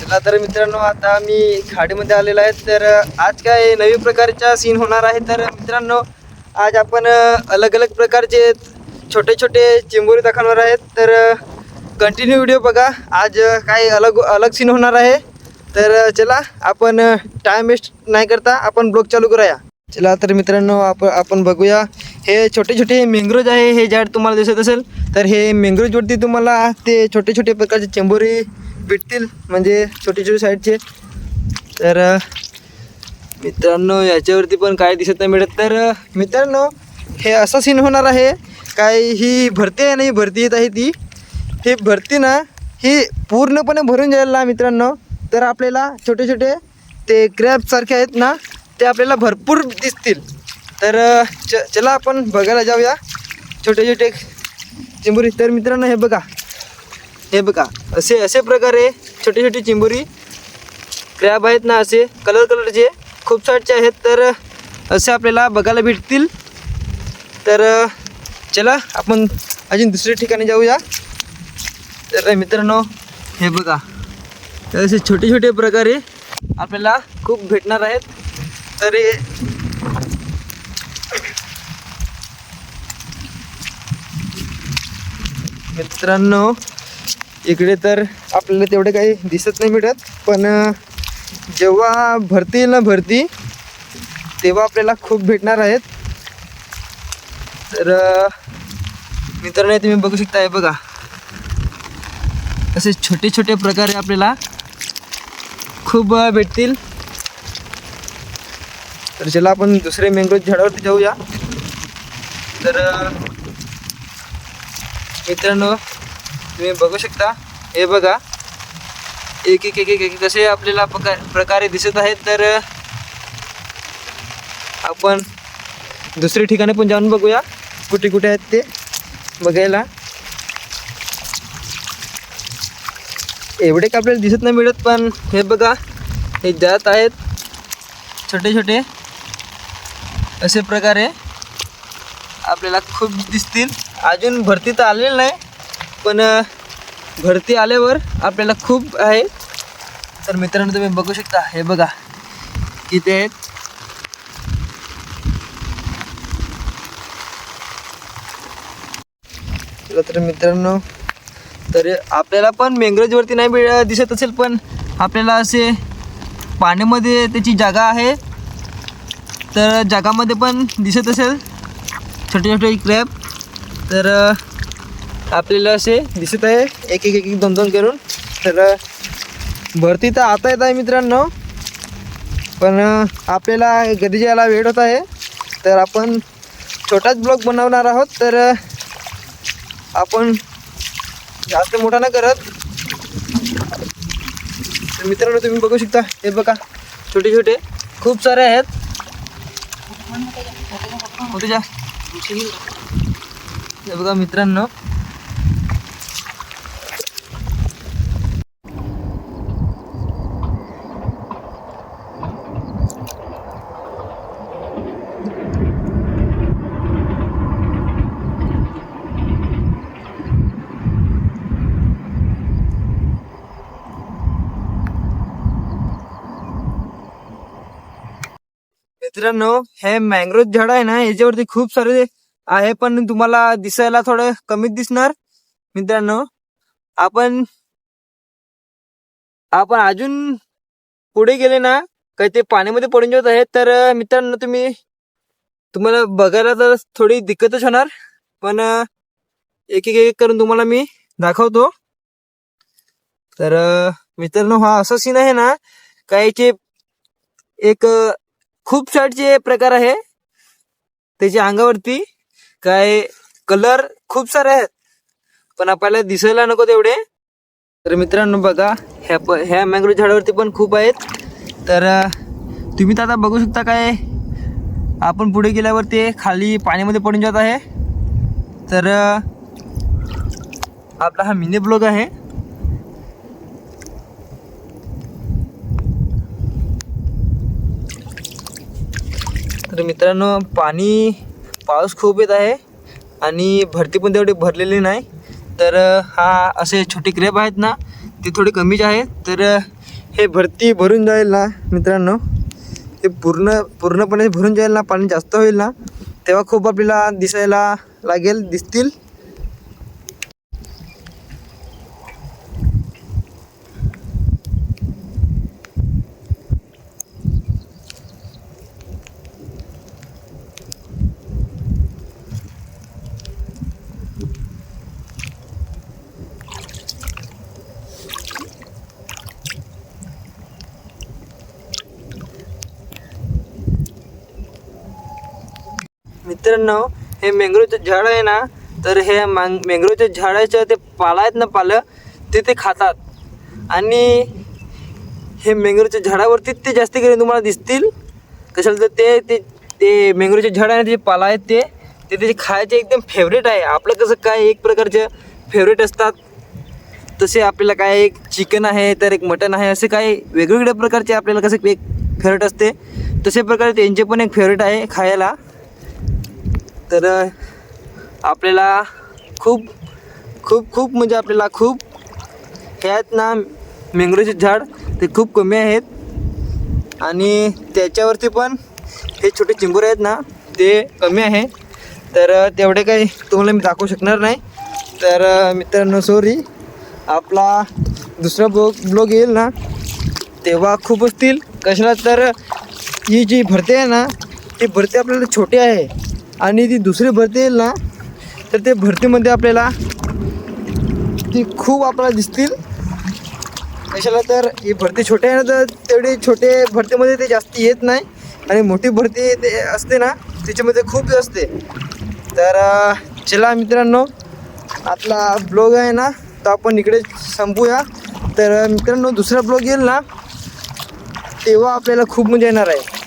चला तर मित्रांनो आता मी खाडीमध्ये आलेलो आहे. तर आज काय नवीन प्रकारचा सीन होणार आहे. तर मित्रांनो आज आपण अलग अलग प्रकारचे छोटे छोटे चिंबोरी दाखवणार आहेत. तर कंटिन्यू व्हिडिओ बघा. आज काही अलग अलग सीन होणार आहे. तर चला आपण टाईम वेस्ट नाही करता. आपण ब्लॉग चालू करूया. चला तर मित्रांनो आपण आपण बघूया. हे छोटे छोटे मेंग्रोज आहे. हे झाड तुम्हाला दिसत असेल. तर हे मेंग्रोजवरती तुम्हाला ते छोटे छोटे प्रकारचे चेंबोरी भेटतील. म्हणजे छोटे छोटे साईडचे. तर मित्रांनो याच्यावरती पण काय दिसत नाही मिळत. तर मित्रांनो हे असा सीन होणार आहे. काय ही भरती आहे नाही भरती येत आहे ती. ही भरती ना ही पूर्णपणे भरून जाईल ना मित्रांनो. तर आपल्याला छोटे छोटे ते क्रॅबसारखे आहेत ना ते आपल्याला भरपूर दिसतील. तर च चला आपण बघायला जाऊया. छोटे छोटे चिंबुरी. तर मित्रांनो हे बघा. हे बघा असे असे प्रकारे छोटे छोटे चिंबुरी क्रॅब आहेत ना असे कलर कलरचे खूप सारचे आहेत. तर असे आपल्याला बघायला भेटतील. तर चला आपण अजून दुसऱ्या ठिकाणी जाऊया. तर मित्रांनो हे बघा. तर असे छोटे छोटे प्रकारे आपल्याला खूप भेटणार आहेत. तर हे मित्रांनो इकडे तर आपल्याला तेवढे काही दिसत नाही मिळत पण जेव्हा भरती येईल ना भरती तेव्हा आपल्याला खूप भेटणार आहेत. तर अ, मित्रांनो तुम्ही बघू शकता हे बघा. असे छोटे छोटे प्रकारे आपल्याला खूप भेटतील. तर चला आपण दुसरे मेंग्रोज झाडावरती जाऊया. तर मित्रांनो तुम्ही बघू शकता. हे बघा. एक एक एक एक एक कसे आपल्याला प्रकार प्रकारे दिसत आहेत तर आपण दुसरी ठिकाणी पण जाऊन बघूया. कुठे कुठे आहेत ते बघायला. एवढे का आपल्याला दिसत नाही मिळत पण हे बघा. हे जात आहेत. छोटे छोटे. असे प्रकारे आपल्याला खूप दिसतील. अजून भरती तर आलेली नाही. पण भरती आल्यावर आपल्याला खूप आहे. तर मित्रांनो तुम्ही बघू शकता हे बघा किती आहेत. तर मित्रांनो तर आपल्याला पण मेंग्रोजवरती नाही मिळ दिसत असेल पण आपल्याला असे पाण्यामध्ये त्याची जागा आहे. तर जगामध्ये पण दिसत असेल छोटे छोटे क्रॅप तर आपल्याला असे दिसत आहे. एक एक एक एक दोन दोन करून. तर भरती तर आता येत आहे मित्रांनो. पण आपल्याला घरी जायला वेळ होत आहे. तर आपण छोटाच ब्लॉग बनवणार आहोत. तर आपण जास्त मोठा नाही करत. तर मित्रांनो तुम्ही बघू शकता. हे बघा छोटे छोटे खूप सारे आहेत. होते जा हे बघा मित्रांनो. मित्रांनो हे मँग्रोव झाड आहे ना याच्यावरती खूप सारे आहे पण तुम्हाला दिसायला थोडं कमीच दिसणार. मित्रांनो आपण आपण अजून पुढे गेले ना काही ते पाण्यामध्ये पडून जात आहेत तर मित्रांनो तुम्ही तुम्हाला बघायला तर थोडी दिक्कतच होणार पण एक एक एक करून तुम्हाला मी दाखवतो. तर मित्रांनो हा असा सीन आहे ना काहीचे एक खूप साईडचे प्रकार आहे. त्याच्या अंगावरती काय कलर खूप सारे आहेत. पण आपल्याला दिसायला नको तेवढे. तर मित्रांनो बघा ह्या प ह्या मँग्रो झाडावरती पण खूप आहेत. तर तुम्ही तर आता बघू शकता काय आपण पुढे गेल्यावर ते खाली पाण्यामध्ये पडून जात आहे. तर आपला हा मिनी ब्लॉग आहे. तर मित्रांनो पाणी पाऊस खूप येत आहे आणि भरती पण तेवढी भरलेली नाही. तर हा असे छोटे क्रेप आहेत ना ते थोडे कमीच आहेत. तर हे भरती भरून जाईल ना मित्रांनो ते पूर्ण पूर्णपणे भरून जाईल ना पाणी जास्त होईल ना तेव्हा खूप आपल्याला दिसायला लागेल दिसतील. मित्रांनो हे मँग्रोवचं झाड आहे ना तर हे मांग मँग्रोवच्या झाडाचं ते पाला आहेत ना पालं ते ते खातात. आणि हे मेंग्रोच्या झाडावरती ते जास्त करून तुम्हाला दिसतील. कशाला तर ते ते ते मँग्रोचे झाड आहे ना, ते पाला आहेत ते ते त्याचे खायचे एकदम फेवरेट आहे. आपलं कसं काय एक प्रकारचे फेवरेट असतात. तसे आपल्याला काय एक चिकन आहे तर एक मटन आहे असे काही वेगवेगळ्या प्रकारचे आपल्याला कसं एक फेवरेट असते. तसे प्रकारे त्यांचे पण एक फेवरेट आहे खायला. तर आपल्याला खूप खूप खूप म्हणजे आपल्याला खूप हे आहेत ना मेंग्रोचे झाड ते खूप कमी आहेत. आणि त्याच्यावरती पण हे छोटे चिंबूर आहेत ना ते कमी आहे. तर तेवढे काही तुम्हाला मी दाखवू शकणार नाही. तर मित्रांनो सॉरी आपला दुसरा ब्लॉग ब्लॉग येईल ना तेव्हा खूप असतील. कशाला तर ही जी भरती आहे ना ती भरती आपल्याला छोटी आहे. आणि ती दुसरी भरती येईल ना तर ते भरतीमध्ये आपल्याला ती खूप आपल्याला दिसतील. कशाला तर ही भरती छोटी आहे ना तर तेवढी छोटे भरतीमध्ये ते जास्त येत नाही. आणि मोठी भरती ते असते ना त्याच्यामध्ये खूप असते. तर चला मित्रांनो आपला ब्लॉग आहे ना तो आपण इकडे संपूया. तर मित्रांनो दुसरा ब्लॉग येईल ना तेव्हा आपल्याला खूप मजा येणार आहे.